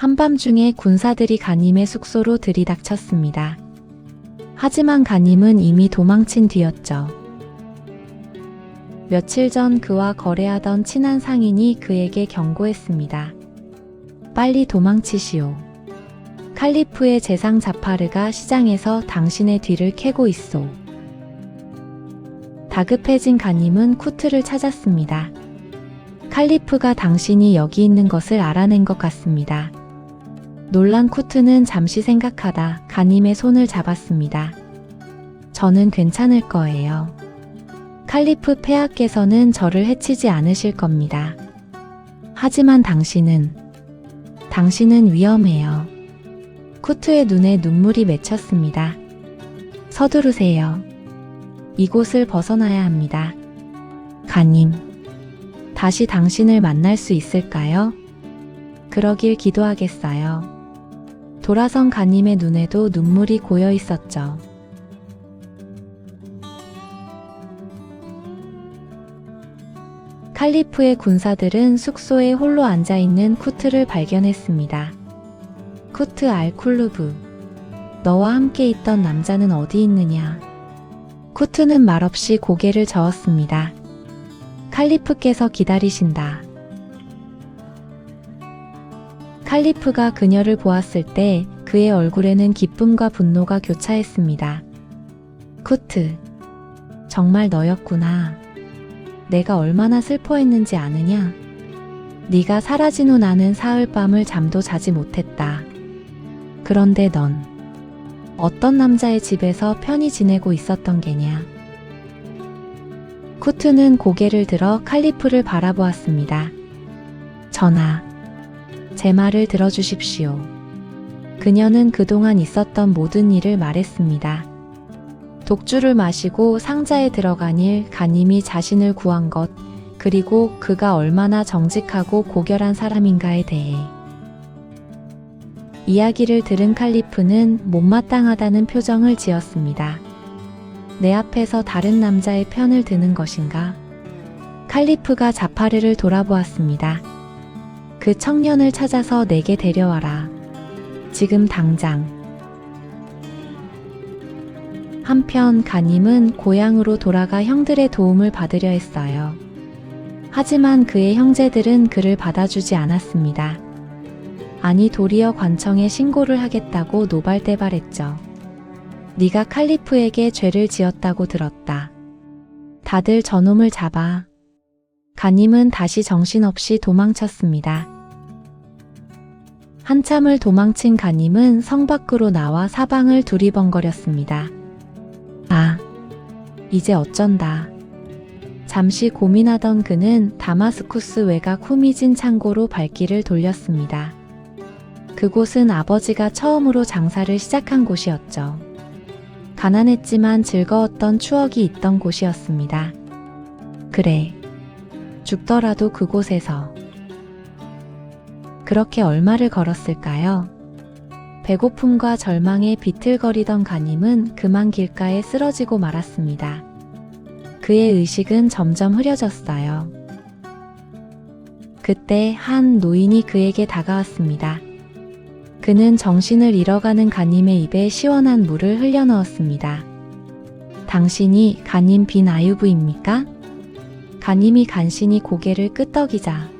한밤중에 군사들이 가님의 숙소로 들이닥쳤습니다. 하지만 가님은 이미 도망친 뒤였죠. 며칠 전 그와 거래하던 친한 상인이 그에게 경고했습니다. 빨리 도망치시오. 칼리프의 재상 자파르가 시장에서 당신의 뒤를 캐고 있소. 다급해진 가님은 쿠트를 찾았습니다. 칼리프가 당신이 여기 있는 것을 알아낸 것 같습니다. 놀란 쿠트는 잠시 생각하다 가님의 손을 잡았습니다. 저는 괜찮을 거예요. 칼리프 폐하께서는 저를 해치지 않으실 겁니다. 하지만 당신은, 당신은 위험해요. 쿠트의 눈에 눈물이 맺혔습니다. 서두르세요. 이곳을 벗어나야 합니다. 가님, 다시 당신을 만날 수 있을까요? 그러길 기도하겠어요. 돌아선 가님의 눈에도 눈물이 고여 있었죠. 칼리프의 군사들은 숙소에 홀로 앉아 있는 쿠트를 발견했습니다. 쿠트 알쿨루브. 너와 함께 있던 남자는 어디 있느냐? 쿠트는 말없이 고개를 저었습니다. 칼리프께서 기다리신다. 칼리프가 그녀를 보았을 때 그의 얼굴에는 기쁨과 분노가 교차했습니다. 쿠트. 정말 너였구나. 내가 얼마나 슬퍼했는지 아느냐? 네가 사라진 후 나는 사흘밤을 잠도 자지 못했다. 그런데 넌 어떤 남자의 집에서 편히 지내고 있었던 게냐? 쿠트는 고개를 들어 칼리프를 바라보았습니다. 전하, 제 말을 들어주십시오. 그녀는 그동안 있었던 모든 일을 말했습니다. 독주를 마시고 상자에 들어간 일, 가님이 자신을 구한 것, 그리고 그가 얼마나 정직하고 고결한 사람인가에 대해. 이야기를 들은 칼리프는 못마땅하다는 표정을 지었습니다. 내 앞에서 다른 남자의 편을 드는 것인가? 칼리프가 자파르를 돌아보았습니다. 그 청년을 찾아서 내게 데려와라. 지금 당장. 한편 가님은 고향으로 돌아가 형들의 도움을 받으려 했어요. 하지만 그의 형제들은 그를 받아주지 않았습니다. 아니 도리어 관청에 신고를 하겠다고 노발대발했죠. 네가 칼리프에게 죄를 지었다고 들었다. 다들 저놈을 잡아. 가님은 다시 정신없이 도망쳤습니다. 한참을 도망친 가님은 성 밖으로 나와 사방을 두리번거렸습니다. 아, 이제 어쩐다. 잠시 고민하던 그는 다마스쿠스 외곽 후미진 창고로 발길을 돌렸습니다. 그곳은 아버지가 처음으로 장사를 시작한 곳이었죠. 가난했지만 즐거웠던 추억이 있던 곳이었습니다. 그래. 죽더라도 그곳에서. 그렇게 얼마를 걸었을까요? 배고픔과 절망에 비틀거리던 가님은 그만 길가에 쓰러지고 말았습니다. 그의 의식은 점점 흐려졌어요. 그때 한 노인이 그에게 다가왔습니다. 그는 정신을 잃어가는 가님의 입에 시원한 물을 흘려넣었습니다. 당신이 가님 빈 아유브입니까? 가님이 간신히 고개를 끄덕이자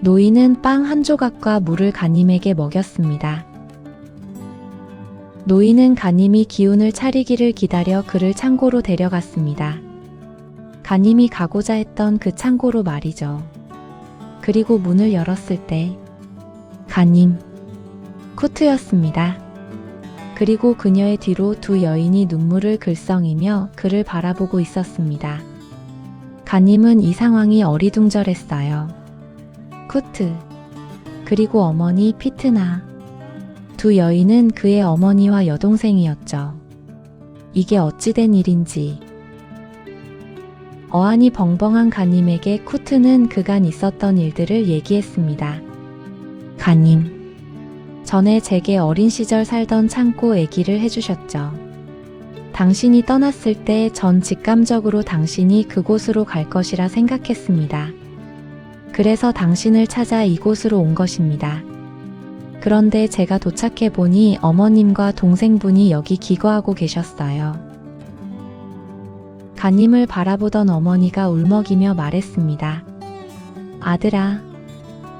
노인은 빵 한 조각과 물을 가님에게 먹였습니다. 노인은 가님이 기운을 차리기를 기다려 그를 창고로 데려갔습니다. 가님이 가고자 했던 그 창고로 말이죠. 그리고 문을 열었을 때 가님 쿠트였습니다. 그리고 그녀의 뒤로 두 여인이 눈물을 글썽이며 그를 바라보고 있었습니다. 가님은 이 상황이 어리둥절했어요. 쿠트, 그리고 어머니 피트나. 두 여인은 그의 어머니와 여동생이었죠. 이게 어찌된 일인지. 어안이 벙벙한 가님에게 쿠트는 그간 있었던 일들을 얘기했습니다. 가님, 전에 제게 어린 시절 살던 창고 얘기를 해주셨죠. 당신이 떠났을 때 전 직감적으로 당신이 그곳으로 갈 것이라 생각했습니다. 그래서 당신을 찾아 이곳으로 온 것입니다. 그런데 제가 도착해 보니 어머님과 동생분이 여기 기거하고 계셨어요. 가님을 바라보던 어머니가 울먹이며 말했습니다. 아들아,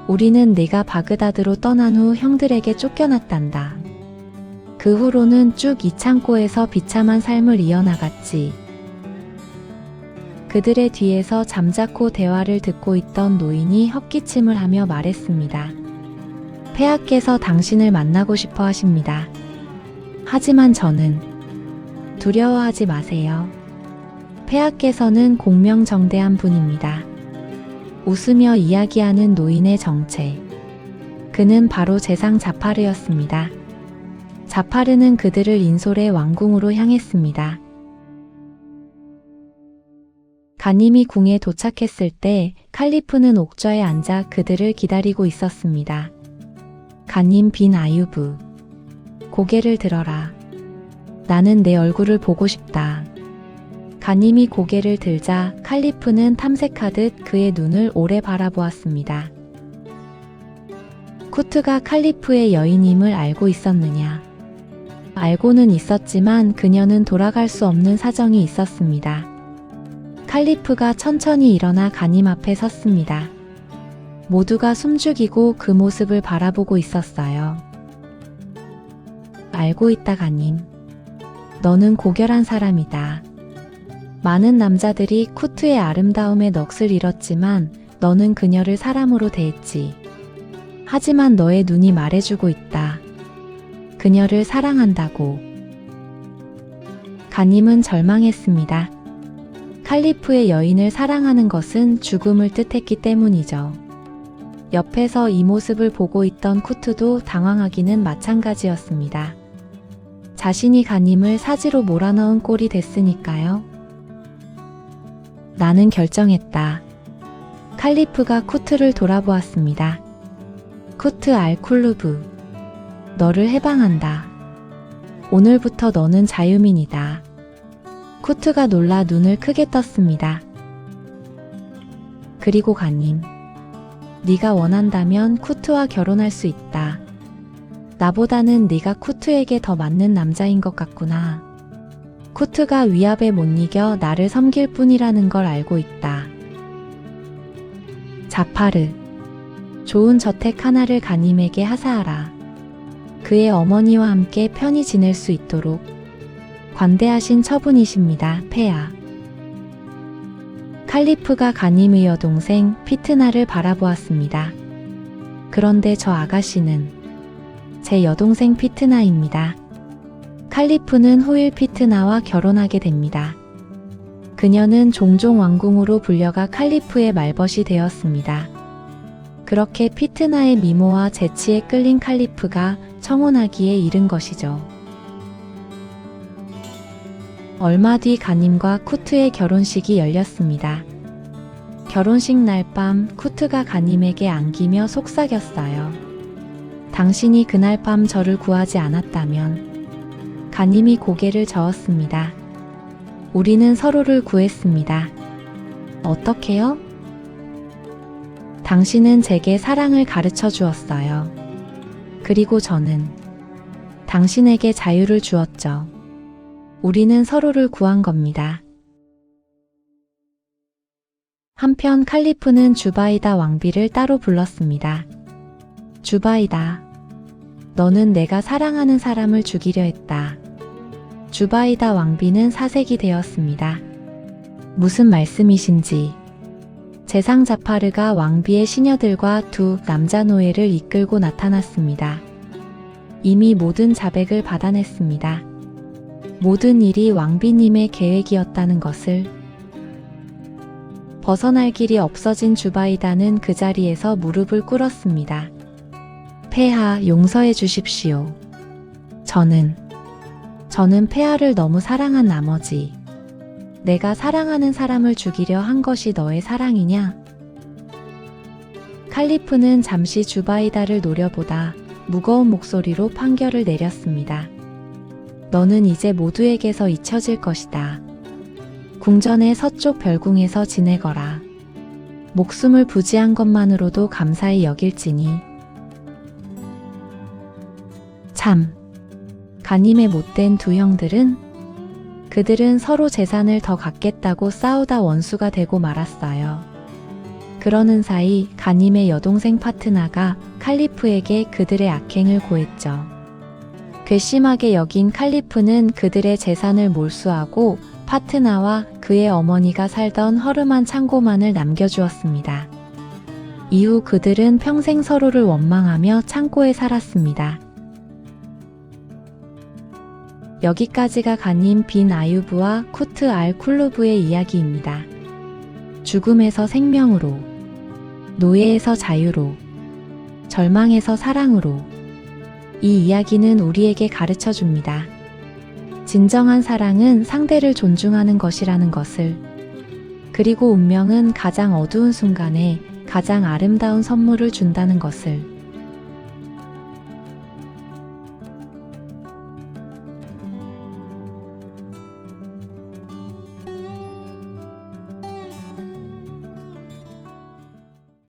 우리는 네가 바그다드로 떠난 후 형들에게 쫓겨났단다. 그 후로는 쭉 이 창고에서 비참한 삶을 이어나갔지. 그들의 뒤에서 잠자코 대화를 듣고 있던 노인이 헛기침을 하며 말했습니다. 폐하께서 당신을 만나고 싶어 하십니다. 하지만 저는 두려워하지 마세요. 폐하께서는 공명정대한 분입니다. 웃으며 이야기하는 노인의 정체. 그는 바로 재상 자파르였습니다. 자파르는 그들을 인솔의 왕궁으로 향했습니다. 가님이 궁에 도착했을 때 칼리프는 옥좌에 앉아 그들을 기다리고 있었습니다. 가님 빈 아유브. 고개를 들어라. 나는 내 얼굴을 보고 싶다. 가님이 고개를 들자 칼리프는 탐색하듯 그의 눈을 오래 바라보았습니다. 쿠트가 칼리프의 여인임을 알고 있었느냐? 알고는 있었지만 그녀는 돌아갈 수 없는 사정이 있었습니다. 칼리프가 천천히 일어나 가님 앞에 섰습니다. 모두가 숨죽이고 그 모습을 바라보고 있었어요. 알고 있다, 가님. 너는 고결한 사람이다. 많은 남자들이 쿠트의 아름다움에 넋을 잃었지만 너는 그녀를 사람으로 대했지. 하지만 너의 눈이 말해주고 있다. 그녀를 사랑한다고. 가님은 절망했습니다. 칼리프의 여인을 사랑하는 것은 죽음을 뜻했기 때문이죠. 옆에서 이 모습을 보고 있던 쿠트도 당황하기는 마찬가지였습니다. 자신이 가님을 사지로 몰아넣은 꼴이 됐으니까요. 나는 결정했다. 칼리프가 쿠트를 돌아보았습니다. 쿠트 알쿨루브. 너를 해방한다. 오늘부터 너는 자유민이다. 쿠트가 놀라 눈을 크게 떴습니다. 그리고 가님. 네가 원한다면 쿠트와 결혼할 수 있다. 나보다는 네가 쿠트에게 더 맞는 남자인 것 같구나. 쿠트가 위압에 못 이겨 나를 섬길 뿐이라는 걸 알고 있다. 자파르. 좋은 저택 하나를 가님에게 하사하라. 그의 어머니와 함께 편히 지낼 수 있도록 관대하신 처분이십니다, 폐하. 칼리프가 가님의 여 동생 피트나를 바라보았습니다. 그런데 저 아가씨는 제 여동생 피트나입니다. 칼리프는 후일 피트나와 결혼하게 됩니다. 그녀는 종종 왕궁으로 불려가 칼리프의 말벗이 되었습니다. 그렇게 피트나의 미모와 재치에 끌린 칼리프가 청혼하기에 이른 것이죠. 얼마 뒤 가님과 쿠트의 결혼식이 열렸습니다. 결혼식 날 밤 쿠트가 가님에게 안기며 속삭였어요. 당신이 그날 밤 저를 구하지 않았다면 가님이 고개를 저었습니다. 우리는 서로를 구했습니다. 어떻게요? 당신은 제게 사랑을 가르쳐 주었어요. 그리고 저는 당신에게 자유를 주었죠. 우리는 서로를 구한 겁니다. 한편 칼리프는 주바이다 왕비를 따로 불렀습니다. 주바이다. 너는 내가 사랑하는 사람을 죽이려 했다. 주바이다 왕비는 사색이 되었습니다. 무슨 말씀이신지. 재상 자파르가 왕비의 시녀들과 두 남자 노예를 이끌고 나타났습니다. 이미 모든 자백을 받아냈습니다. 모든 일이 왕비님의 계획이었다는 것을 벗어날 길이 없어진 주바이다는 그 자리에서 무릎을 꿇었습니다. 폐하 용서해 주십시오. 저는 저는 폐하를 너무 사랑한 나머지 내가 사랑하는 사람을 죽이려 한 것이 너의 사랑이냐? 칼리프는 잠시 주바이다를 노려보다 무거운 목소리로 판결을 내렸습니다. 너는 이제 모두에게서 잊혀질 것이다. 궁전의 서쪽 별궁에서 지내거라. 목숨을 부지한 것만으로도 감사히 여길지니 참. 가님의 못된 두 형들은 그들은 서로 재산을 더 갖겠다고 싸우다 원수가 되고 말았어요. 그러는 사이 가님의 여동생 파트나가 칼리프에게 그들의 악행을 고했죠. 괘씸하게 여긴 칼리프는 그들의 재산을 몰수하고 파트나와 그의 어머니가 살던 허름한 창고만을 남겨주었습니다. 이후 그들은 평생 서로를 원망하며 창고에 살았습니다. 여기까지가 가님 빈 아유브와 쿠트 알 쿨루브의 이야기입니다. 죽음에서 생명으로, 노예에서 자유로, 절망에서 사랑으로, 이 이야기는 우리에게 가르쳐 줍니다. 진정한 사랑은 상대를 존중하는 것이라는 것을, 그리고 운명은 가장 어두운 순간에 가장 아름다운 선물을 준다는 것을,